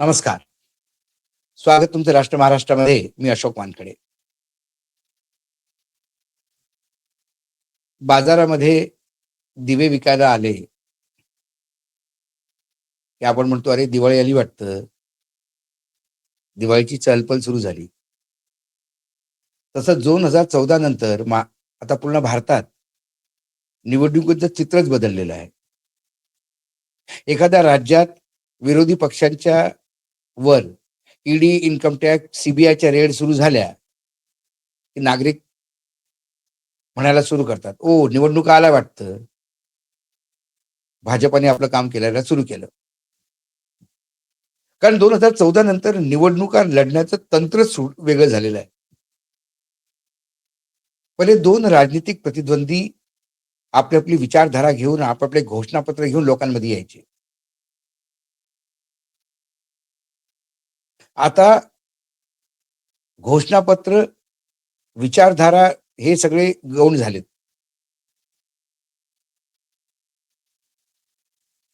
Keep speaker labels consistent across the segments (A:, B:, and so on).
A: नमस्कार. स्वागत तुमचं राष्ट्र महाराष्ट्रामध्ये मी अशोक वानखडे. बाजारामध्ये दिवे विकायला आले. की आपण म्हणतो अरे दिवाळी आली वाटतं. दिवाळीची चलपल सुरू झाली. तसं दोन हजार चौदा नंतर मा आता पूर्ण भारतात निवडणुकीचं चित्रच बदललेलं आहे. एखाद्या राज्यात विरोधी पक्षांच्या वर ईडी इन्कम टॅक्स सीबीआयच्या रेड सुरू झाल्या की नागरिक म्हणायला सुरू करतात. ओ निवडणुका आला वाटतं. भाजपाने आपलं काम केल्याला सुरू केलं. कारण दोन हजार चौदा नंतर निवडणुका लढण्याचं तंत्र वेगळं झालेलं आहे. पहिले दोन राजनीतिक प्रतिद्वंदी आपली आपली विचारधारा घेऊन आपापले घोषणापत्र घेऊन लोकांमध्ये यायचे. आता घोषणापत्र विचारधारा हे सगळे गौण झालेत.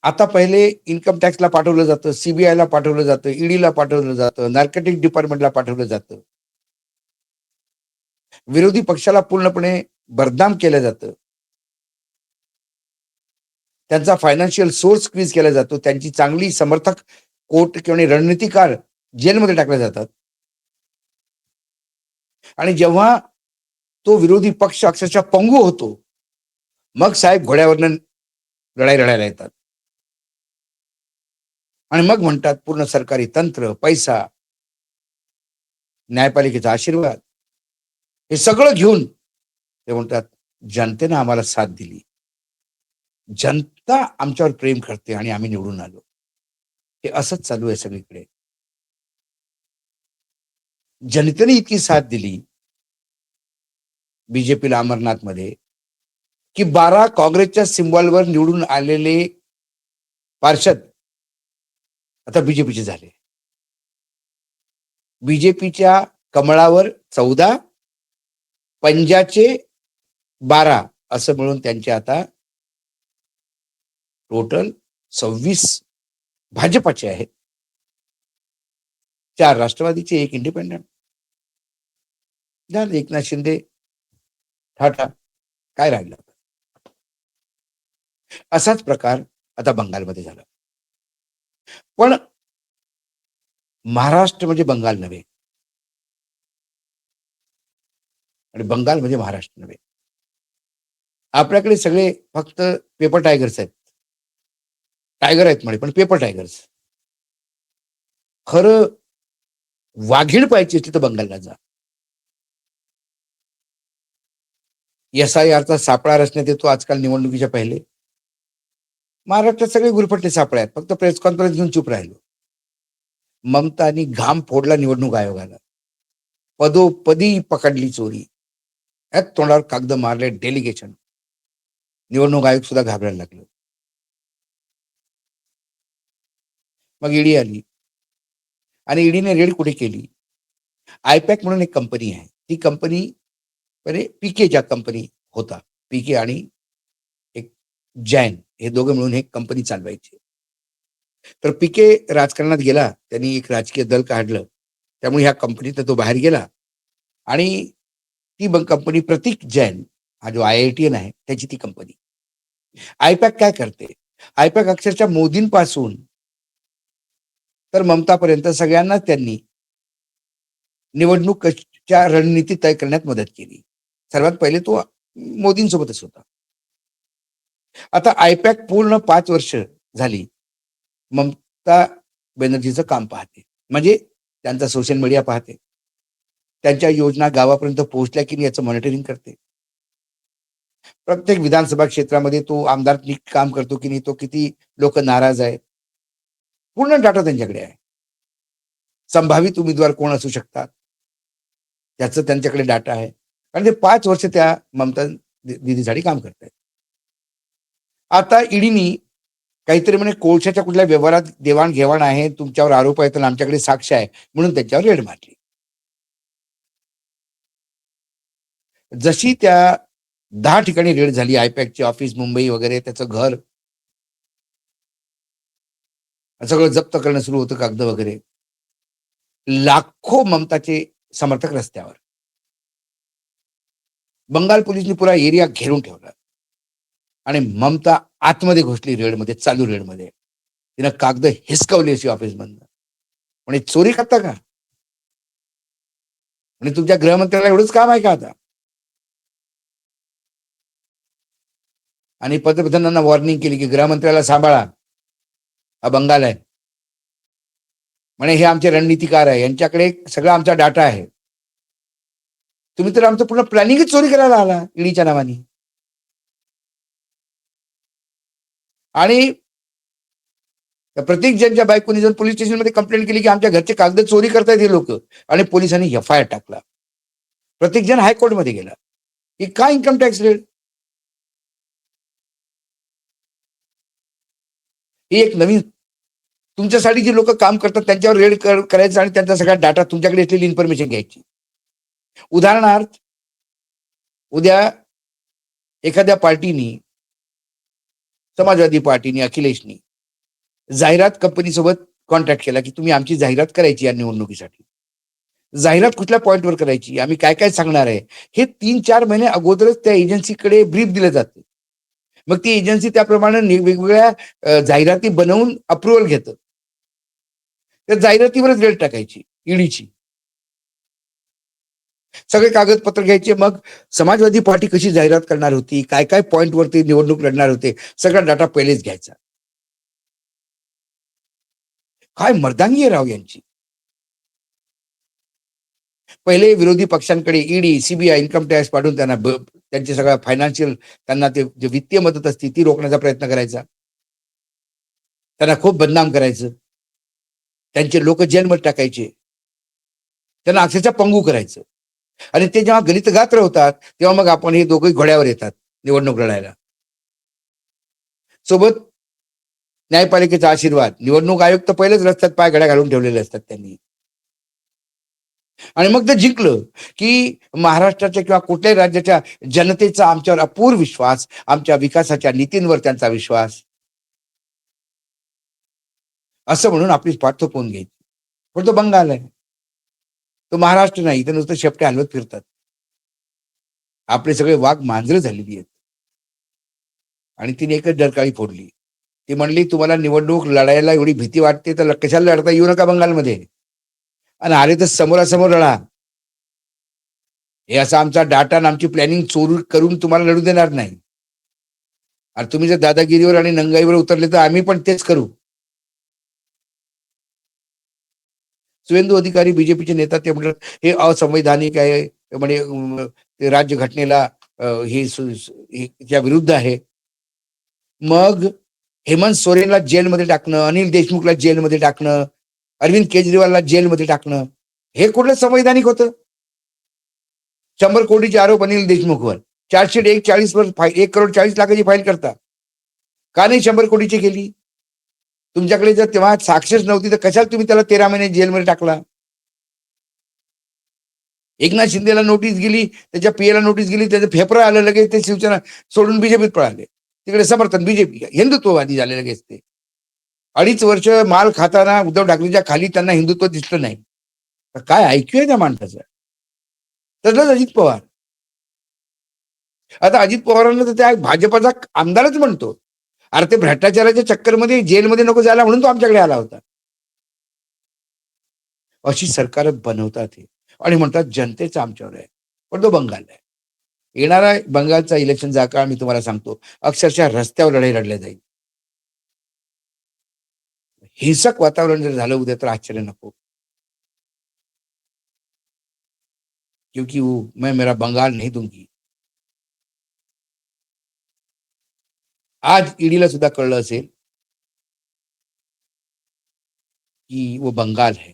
A: आता पहिले इन्कम टॅक्सला पाठवलं जातं सीबीआयला पाठवलं जातं ईडीला पाठवलं जातं नार्केटिक डिपार्टमेंटला पाठवलं जातं. विरोधी पक्षाला पूर्णपणे बदनाम केलं जातं. त्यांचा फायनान्शियल सोर्स क्वीज केला जातो. त्यांची चांगली समर्थक कोर्ट किंवा रणनीतीकार जेलमध्ये टाकले जातात. आणि जेव्हा तो विरोधी पक्ष अक्षरशः पंगू होतो मग साहेब घोड्यावरनं लढाई लढायला येतात. आणि मग म्हणतात पूर्ण सरकारी तंत्र पैसा न्यायपालिकेचा आशीर्वाद हे सगळं घेऊन ते म्हणतात जनतेनं आम्हाला साथ दिली. जनता आमच्यावर प्रेम करते आणि आम्ही निवडून आलो. हे असंच चालू आहे सगळीकडे. जनतेने इतकी साथ दिली बीजेपीला अमरनाथमध्ये की बारा काँग्रेसच्या सिम्बॉलवर निवडून आलेले पार्षद आता बीजेपीचे झाले. बीजेपीच्या कमळावर चौदा पंजाचे बारा असं मिळून त्यांचे आता टोटल सव्वीस भाजपाचे आहेत. चार राष्ट्रवादीचे एक इंडिपेंडंट झालं. एकनाथ शिंदे ठाटा काय राहिलं? असाच प्रकार आता बंगालमध्ये झाला. पण महाराष्ट्र म्हणजे बंगाल नव्हे. आणि बंगाल म्हणजे महाराष्ट्र नव्हे. आपल्याकडे सगळे फक्त पेपर टायगर्स आहेत. टायगर आहेत म्हणे पण पेपर टायगर्स खरं वाघीण पाहिजे तिथं बंगालला जा. एस आय आरचा सापळा रचण्यात येतो आजकाल निवडणुकीच्या पहिले. महाराष्ट्रात सगळे गुरफटले सापळे आहेत. फक्त प्रेस कॉन्फरन्स घेऊन चूप राहिलो. ममतानी घाम फोडला निवडणूक आयोगाला पदोपदी पकडली चोरी. यात तोंडावर कागद मारले डेलिगेशन निवडणूक आयोग सुद्धा घाबरायला लागलं. मग ईडी आली. आणि ईडीने रेड कुठे केली? आयपॅक म्हणून एक कंपनी आहे. ती कंपनी म्हणजे पीके ज्या कंपनी होता पीके आणि एक जैन हे दोघं मिळून हे कंपनी चालवायची. तर पीके राजकारणात गेला त्यांनी एक राजकीय दल काढलं त्यामुळे ह्या कंपनीत तो बाहेर गेला आणि ती कंपनी प्रतीक जैन हा जो आय आय टी एन आहे त्याची ती कंपनी. आयपॅक काय करते? आयपॅक अक्षरशः मोदींपासून तर ममतापर्यंत सगळ्यांनाच त्यांनी निवडणूकच्या रणनीती तय करण्यात मदत केली. सर्वात पहिले तो मोदींसोबतच होता. आता आयपॅक पूर्ण पाच वर्ष झाली. ममता बॅनर्जीचं काम पाहते. म्हणजे त्यांचा सोशल मीडिया पाहते. त्यांच्या योजना गावापर्यंत पोहोचल्या की नाही याचं मॉनिटरिंग करते. प्रत्येक विधानसभा क्षेत्रामध्ये तो आमदार नीट काम करतो की नाही तो किती लोक नाराज आहे पूर्ण डाटा त्यांच्याकडे आहे. संभावित उमेदवार कोण असू शकतात? त्याचं त्यांच्याकडे डाटा आहे. कारण ते पाच वर्ष त्या ममता दिदीसाठी काम करतायत. आता ईडीनी काहीतरी म्हणे कोळशाच्या कुठल्या व्यवहारात देवाणघेवाण आहे तुमच्यावर आरोप आहे तर आमच्याकडे साक्ष आहे म्हणून त्यांच्यावर रेड मारली. जशी त्या दहा ठिकाणी रेड झाली आयपॅकची ऑफिस मुंबई वगैरे त्याचं घर. सगळं जप्त करणं सुरू होतं कागद वगैरे. लाखो ममताचे समर्थक रस्त्यावर. बंगाल पोलिसनी पुरा एरिया घेरून ठेवला. आणि ममता आतमध्ये घुसली रेडमध्ये चालू रेडमध्ये. तिनं कागद हिसकवली अशी ऑफिस मधनं म्हणे चोरी करता का? म्हणजे तुमच्या गृहमंत्र्याला एवढंच काम आहे का आता? आणि पंतप्रधानांना वॉर्निंग केली की गृहमंत्र्याला सांभाळा. हा बंगाल आहे. म्हणे हे आमचे रणनीतिकार आहे. यांच्याकडे सगळा आमचा डाटा आहे. तुम्ही तर आमचं पूर्ण प्लॅनिंगच चोरी करायला आला ईडीच्या नावाने. आणि प्रत्येक जनच्या बायकोनी जर पोलीस स्टेशनमध्ये कंप्लेंट केली की आमच्या घरचे कागद चोरी करतायत हे लोक आणि पोलिसांनी एफ आय आर टाकला. प्रत्येक जण हायकोर्टमध्ये गेला. की का इन्कम टॅक्स रेड ही एक नवीन तुमच्यासाठी जी लोक काम करतात त्यांच्यावर रेड करायचं आणि त्यांचा सगळा डाटा तुमच्याकडे असलेली इन्फॉर्मेशन घ्यायची. उदाहरणार्थ उद्या एखाद्या पार्टीनी समाजवादी पार्टीनी अखिलेशनी जाहिरात कंपनीसोबत कॉन्टॅक्ट केला की तुम्ही आमची जाहिरात करायची या निवडणुकीसाठी. जाहिरात कुठल्या पॉईंटवर करायची? आम्ही काय काय सांगणार आहे? हे तीन चार महिने अगोदरच त्या एजन्सीकडे ब्रीफ दिलं जाते. मग ती एजन्सी त्याप्रमाणे वेगवेगळ्या जाहिराती बनवून अप्रुव्हल घेतं. त्या जाहिरातीवरच रेट टाकायची ईडीची. सगळे कागदपत्र घ्यायचे. मग समाजवादी पार्टी कशी जाहिरात करणार होती? काय काय पॉईंटवरती निवडणूक लढणार होते? सगळा डाटा पहिलेच घ्यायचा. काय मर्दांगी आहे राव यांची. पहिले विरोधी पक्षांकडे ईडी सीबीआय इन्कम टॅक्स पाठवून त्यांना त्यांचे सगळ्या फायनान्शियल त्यांना ते जे वित्तीय मदत असते ती रोखण्याचा प्रयत्न करायचा. त्यांना खूप बदनाम करायचं. त्यांचे लोक जेलमध्ये टाकायचे. त्यांना अक्षरशः पंगू करायचं. आणि ते जेव्हा गणित गात्र होतात तेव्हा मग आपण हे दोघे घोड्यावर येतात निवडणूक लढायला. सोबत न्यायपालिकेचा आशीर्वाद. निवडणूक आयुक्त पहिलेच रस्त्यात पाय घड्या घालून ठेवलेले असतात त्यांनी. आणि मग ते जिंकलं की महाराष्ट्राच्या किंवा कुठल्याही राज्याच्या जनतेचा आमच्यावर अपूर विश्वास आमच्या विकासाच्या नीतींवर त्यांचा विश्वास. असं म्हणून आपली पाठ थोपवून घ्यायची. पण तो बंगाल आहे. तो महाराष्ट्र नाही तर नुसतं शेपटे हलवत फिरतात. आपले सगळे वाघ मांजरं झालेली आहेत. आणि तिने एकच डरकाळी फोडली. ती म्हणली तुम्हाला निवडणूक लढायला एवढी भीती वाटते तर कशाला लढता येऊ नका बंगालमध्ये? आणि आले तर समोरासमोर लढा. हे असा आमचा डाटा आणि आमची प्लॅनिंग चोरू करून तुम्हाला लढू देणार नाही. आणि तुम्ही जर दादागिरीवर आणि नंगाईवर उतरले तर आम्ही पण तेच करू. सुवेंदू अधिकारी बीजेपीचे नेता ते म्हणतात हे असंवैधानिक आहे म्हणजे राज्य घटनेला हे हे त्या विरुद्ध आहे. मग हेमंत सोरेनला जेलमध्ये टाकणं अनिल देशमुखला जेलमध्ये टाकणं अरविंद केजरीवालला जेलमध्ये टाकणं हे कुठलं संवैधानिक होतं? शंभर कोटीचे आरोप अनिल देशमुखवर. चारशे एक चाळीस वर फाईल एक करोड चाळीस लाखाची फाईल करता. का नाही शंभर कोटीची केली? तुमच्याकडे जर तेव्हा साक्षीच नव्हती तर कशाला तुम्ही त्याला तेरा महिने जेलमध्ये टाकला? एकनाथ शिंदेला नोटीस गेली त्याच्या पीएला नोटीस गेली त्याचं फेफरं आलं लगेच ते शिवसेना सोडून बीजेपीत पळाले. तिकडे समर्थन बीजेपी हिंदुत्ववादी झाले लगेच ते. अडीच वर्ष माल खाताना उद्धव ठाकरेच्या खाली त्यांना हिंदुत्व दिसलं नाही. तर काय ऐकू आहे त्या माणसाचं? तसलंच अजित पवार. आता अजित पवारांना तर त्या भाजपाचा आमदारच म्हणतो. अरे ते भ्रष्टाचाराच्या चक्करमध्ये जेलमध्ये नको जायला म्हणून तो आमच्याकडे आला होता. अशी सरकार बनवतात हे. आणि म्हणतात जनतेचं आमच्यावर आहे. पण तो बंगाल आहे. येणारा बंगालचा इलेक्शनचा काळ मी तुम्हाला सांगतो अक्षरशः रस्त्यावर लढाई लढल्या जाईल. हिंसक वातावरण जर झालं उद्या तर आश्चर्य नको. क्योंकि वो मैं मेरा बंगाल नहीं दूंगी. आज ईडीला सुद्धा कळलं असेल की वो बंगाल है.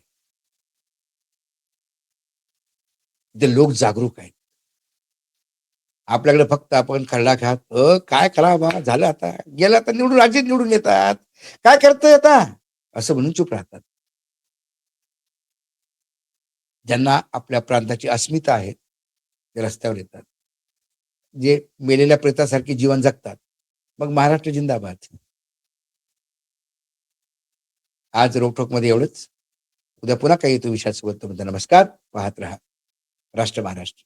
A: ते लोक जागरूक आहेत. आपल्याकडे फक्त आपण खरडा खात अ काय करा बा झालं आता. गेलं आता निवडून राज्यात निवडून येतात. काय करतोय आता? असं म्हणून चूप राहतात. ज्यांना आपल्या प्रांताची अस्मिता आहे ते रस्त्यावर येतात. जे मेलेल्या प्रेतासारखे जीवन जगतात. मग महाराष्ट्र जिंदाबाद. आज रोखोकमध्ये एवढंच. उद्या पुन्हा काही येतो विषयासोबत नमस्कार. पाहत राहा. राष्ट्र महाराष्ट्र.